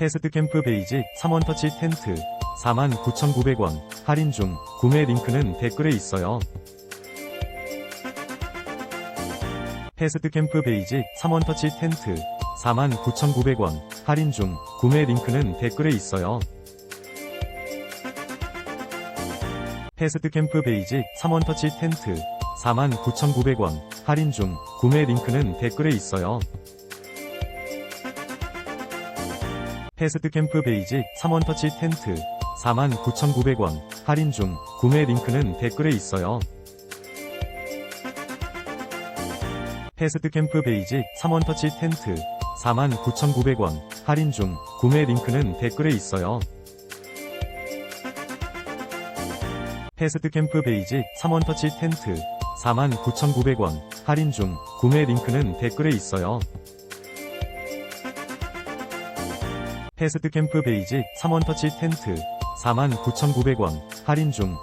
패스트 캠프 베이직 3원 터치 텐트 49,900원 할인 중 구매 링크는 댓글에 있어요. 패스트 캠프 베이직 3원 터치 텐트 49,900원 할인 중 구매 링크는 댓글에 있어요. 패스트 캠프 베이직 3원 터치 텐트 49,900원 할인 중 구매 링크는 댓글에 있어요. 패스트 캠프 베이직 3원 터치 텐트 49,900원 할인 중 구매 링크는 댓글에 있어요. 패스트 캠프 베이직 3원 터치 텐트 49,900원 할인 중 구매 링크는 댓글에 있어요. 패스트 캠프 베이직 3원 터치 텐트 49,900원 할인 중 구매 링크는 댓글에 있어요. 패스트 캠프 베이직 3원 터치 텐트 49,900원 할인 중